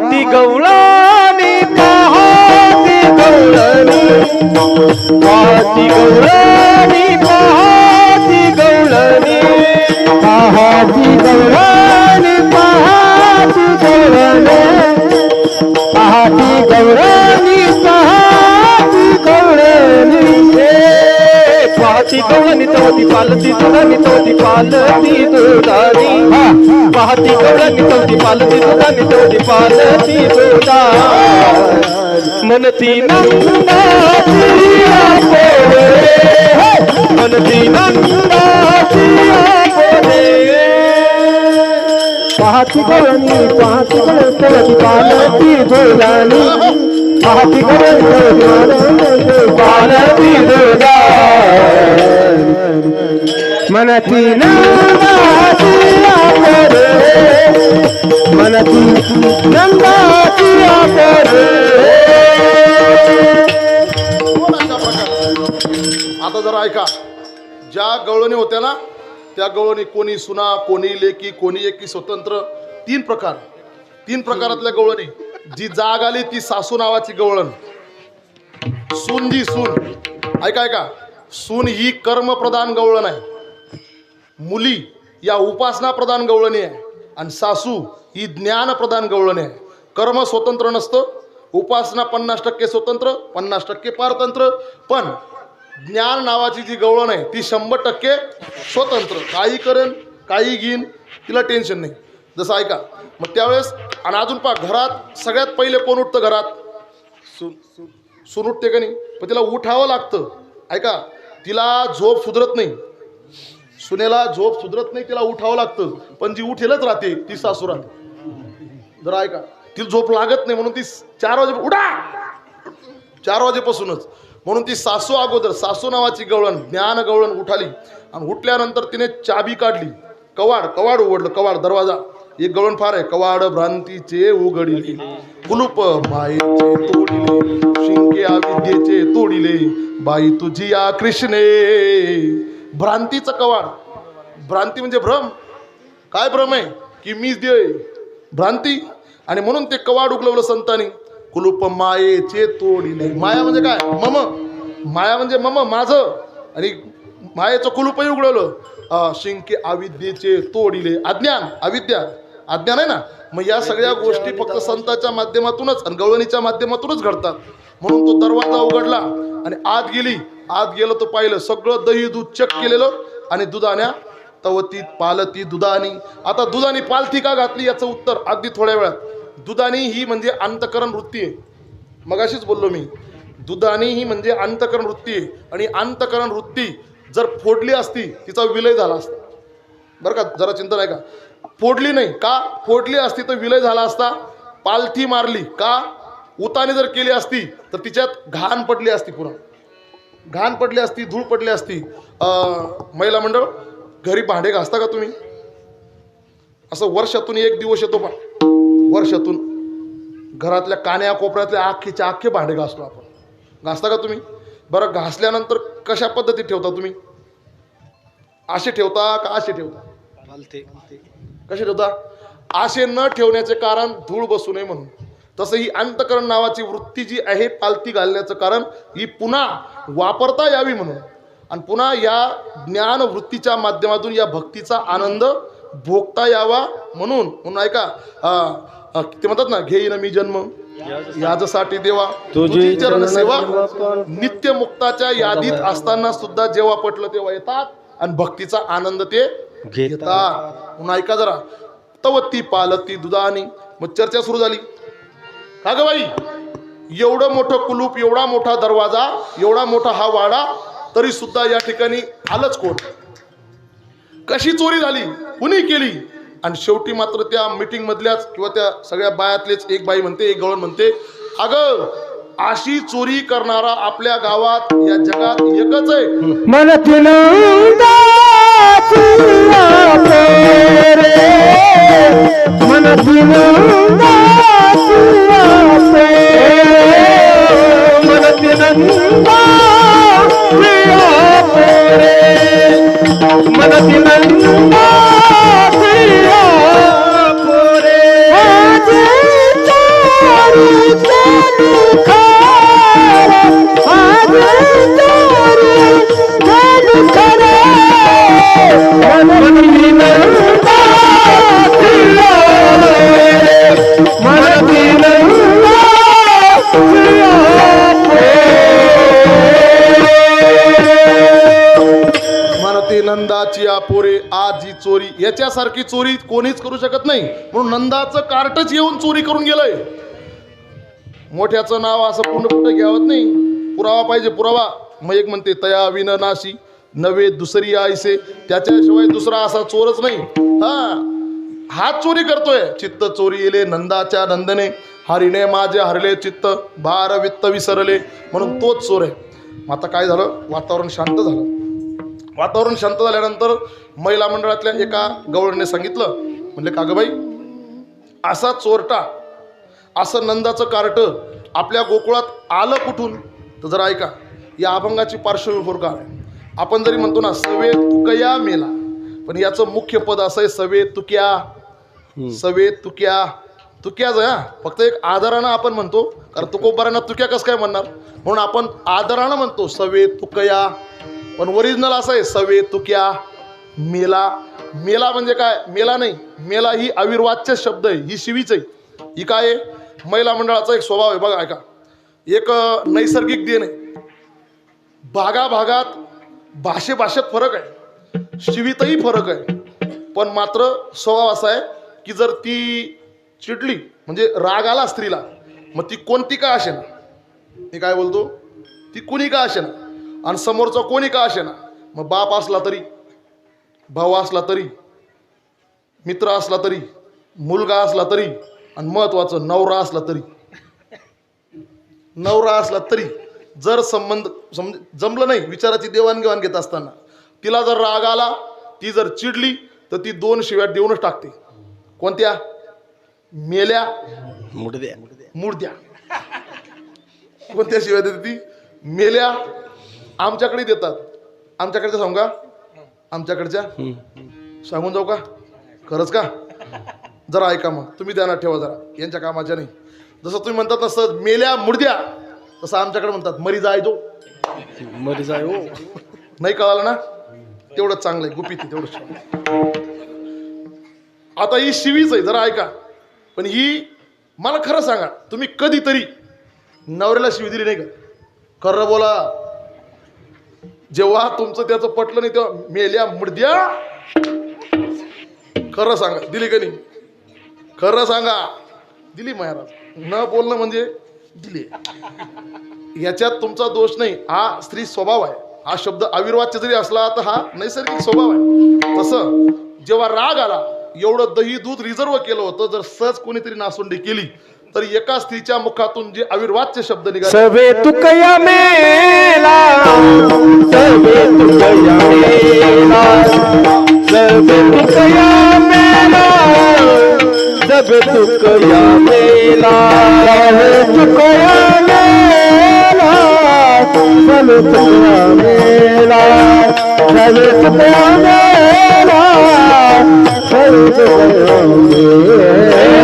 पाहती गवळणी पाहती गवळणी पाहती गवळणी पाहती गवळणी पाहती गवळणी पाहती गवळणी पाहती गवळणी पाहती गवळणी तवती पालती दुधानी तवती पालती दुधानी पाहती गवळणी तवती पालती दुधानी तवती पालती दुधानी मनती नंदाची आपोरे मनती नंदाची आपोरे पाहती गवळणी पाहती गवळणी तवती पालती दुधानी पाहती गवळणी तवती पालती मनती मनती नंदाची आता जरा ऐका. ज्या गवळणी होत्या ना त्या गवळणी कोणी सुना कोणी लेकी कोणी एकी स्वतंत्र तीन प्रकार. तीन प्रकारातल्या गवळणी. जी जाग आली ती सासू नावाची गवळण. सून जी सून. ऐका ऐका. सून ही कर्मप्रधान गवळण आहे. मुली या उपासना प्रधान गवळणी आहे. आणि सासू ही ज्ञानप्रधान गवळणी आहे. कर्म स्वतंत्र नसतं. उपासना पन्नास टक्के स्वतंत्र पन्नास टक्के पारतंत्र. पण ज्ञान नावाची जी गवळण आहे ती शंभर टक्के स्वतंत्र. काही करेन काही घेईन तिला टेन्शन नाही. जसं ऐका मग त्यावेळेस आणि अजून पा घरात सगळ्यात पहिले कोण उठतं घरात? सु सुन सून उठते का नाही? पण तिला उठावं लागतं. ऐका तिला झोप सुधरत नाही. सुनेला झोप सुधरत नाही तिला उठावं लागतं. पण जी उठेलच राहते ती सासू राहते. जरा ऐका तिला झोप लागत नाही म्हणून ती चार वाजे उठा! चार वाजेपासूनच. म्हणून ती सासू अगोदर सासू नावाची गवळण ज्ञान गवळण उठाली. आणि उठल्यानंतर तिने चाबी काढली. कवाड कवाड उघडलं. कवाड दरवाजा. एक गवळण फार आहे. कवाड भ्रांतीचे उघडिले. कुलूप मायेचे तोडिले. शिंके अविद्येचे तोडिले. बाई तुझी या कृष्णे. भ्रांतीचं कवाड. भ्रांती म्हणजे भ्रम. काय भ्रम आहे? की मीच देय भ्रांती. आणि म्हणून ते कवाड उगलवलं संतांनी. कुलूप मायेचे तोडिले. माया म्हणजे काय? मम. माया म्हणजे मम माझं. आणि मायेचं कुलूपही उघडवलं शिंके अविद्येचे तोडिले. अज्ञान. अविद्या. अज्ञान आहे ना? मग या सगळ्या गोष्टी फक्त संतांच्या माध्यमातूनच आणि गवळणीच्या माध्यमातूनच घडतात. म्हणून तो दरवाजा उघडला आणि आत गेली. आत गेलं तर पाहिलं सगळं दही दूध चक केलेलं आणि दुधाण्या तवती पालती दुधानी. आता दुधानी पालथी का घातली याचं उत्तर अगदी थोड्या वेळात. दुधानी ही म्हणजे अंतकरण वृत्ती आहे. मगाशीच बोललो मी. दुधानी ही म्हणजे अंतकरण वृत्ती आहे. आणि अंतकरण वृत्ती जर फोडली असती तिचा विलय झाला असता. बरं का जरा चिंता नाही का? फोडली नाही. का? फोडली असती तर विलय झाला असता. पालथी मारली. का? उताने जर केली असती तर तिच्यात घाण पडली असती पुन्हा. घाण पडली असती धूळ पडली असती महिला मंडळ घरी भांडे घासता का तुम्ही? असं वर्षातून एक दिवस येतो पा वर्षातून घरातल्या कान्या कोपऱ्यातल्या आख्खेच्या आख्खे भांडे घासतो आपण. घासता का तुम्ही? बरं घासल्यानंतर कशा पद्धतीत ठेवता तुम्ही? असे ठेवता का असे ठेवता? कसे ठेवता? असे न ठेवण्याचे कारण धूळ बसू नये म्हणून. तसं ही अंतकरण नावाची वृत्ती जी आहे पालती घालण्याचं कारण ही पुन्हा वापरता यावी म्हणून. आणि पुन्हा या ज्ञान वृत्तीच्या माध्यमातून या भक्तीचा आनंद भोगता यावा म्हणून. म्हणून ऐका ते म्हणतात ना घेईन मी जन्म याजसाठी देवा. तुझी चरण सेवा नित्य मुक्ताच्या यादीत असताना सुद्धा जेव्हा पटलं तेव्हा येतात आणि भक्तीचा आनंद ते घेतात. म्हणून ऐका जरा. तवती पालती दुधानी. मग चर्चा सुरू झाली. का ग बाई एवढं मोठं कुलूप एवढा मोठा दरवाजा एवढा मोठा हा वाडा तरी सुद्धा या ठिकाणी आलंच कोण? कशी चोरी झाली? कुणी केली? आणि शेवटी मात्र त्या मीटिंग मधल्याच किंवा त्या सगळ्या बायातलेच एक बाई म्हणते एक गवळण म्हणते अगं अशी चोरी करणारा आपल्या गावात या जगात एकच आहे. मनती ಮನಸ್ಸಿನಂದ जी चोरी. याच्यासारखी चोरी कोणीच करू शकत नाही. म्हणून नंदाचं कार्टच येऊन चोरी करून गेलंय. मोठ्याचं नाव असं पूर्ण कुठं घ्यावत नाही. पुरावा पाहिजे पुरावा. मग एक म्हणते तया विन नाशी नवे दुसरी आयसे त्याच्याशिवाय दुसरा असा चोरच नाही. हा हात चोरी करतोय. चित्त चोरी येले नंदाच्या नंदने. हरिणे माझे हरले चित्त भार वित्त विसरले. म्हणून तोच चोर आहे. मग आता काय झालं? वातावरण शांत झालं. वातावरण शांत झाल्यानंतर महिला मंडळातल्या एका गवळणे सांगितलं म्हणले का गं बाई असा चोरटा असं नंदाचं कार्ट आपल्या गोकुळात आलं कुठून? तर जरा ऐका या अभंगाची पार्श्वभूमी काय आहे आपण जरी म्हणतो ना सवे तुकया मेला पण याचं मुख्य पद असं आहे सवे तुक्या सवे तुक्या. तुक्याच आहे फक्त एक आदरानं आपण म्हणतो कारण तुकोबारांना तुक्या कसं काय म्हणणार? म्हणून आपण आदरानं म्हणतो सवे तुकया. पण ओरिजिनल असं आहे सवे तुक्या मेला. मेला म्हणजे काय? मेला नाही मेला ही अविर्वाच्य शब्द आहे ही शिवीच आहे. ही काय आहे? महिला मंडळाचा एक स्वभाव आहे बघा ऐका. एक नैसर्गिक देण आहे भागा भागात भाषे भाषेत फरक आहे. शिवीतही फरक आहे. पण मात्र स्वभाव असा आहे की जर ती चिडली म्हणजे राग आला स्त्रीला मग ती कोणती का असे ना मी काय बोलतो? ती कुणी का असे ना आणि समोरचा कोणी का असे ना मग बाप असला तरी भाऊ असला तरी मित्र असला तरी मुलगा असला तरी आणि महत्वाचं नवरा असला तरी. नवरा असला तरी जर संबंध समज जमलं नाही विचाराची देवाणघेवाण घेत असताना तिला जर राग आला ती जर चिडली तर ती दोन शिव्या देऊनच टाकते. कोणत्या? मेल्या मुडद्या. मुर्द्या कोणत्या शिवाय देते ती? मेल्या आमच्याकडे देतात. आमच्याकडच्या सांगू का? आमच्याकडच्या? सांगून जाऊ का? खरंच का? जरा ऐका मग. तुम्ही ध्यानात ठेवा जरा. यांच्या कामाच्या नाही. जसं तुम्ही म्हणतात ना सहज मेल्या मुर्द्या तसं आमच्याकडे म्हणतात. मरी जाय जो. मरी जाय हो. नाही कळालं ना? तेवढंच चांगलं आहे. गुपित आहे, तेवढंच. आता ही शिवीच आहे. जरा ऐका. पण ही मला खरं सांगा. तुम्ही कधीतरी नवऱ्याला शिवी दिली नाही का? खरं बोला. जेव्हा तुमचं त्याचं पटलं नाही तेव्हा मेल्या मुडद्या. खरं सांगा. दिली का नाही? खरं सांगा. दिली महाराज. न बोलणं म्हणजे दिली. याच्यात तुमचा दोष नाही. हा स्त्री स्वभाव आहे. हा शब्द अविर्वाच्य जरी असला तर हा नैसर्गिक स्वभाव आहे. तसं जेव्हा राग आला एवढं दही दूध रिझर्व केलं होतं जर सहज कोणीतरी नासुंडी केली तर एका स्त्रीच्या मुखातून जे अविर्वाच्य शब्द निघाले. सबे तुकया मेला. सबे तुकया मेला. सबे तुकया मेला. सबे तुकया मेला. सबे तुकया मेला. सबे तुकया मेला. सबे तुकया मेला. सबे तुकया मेला.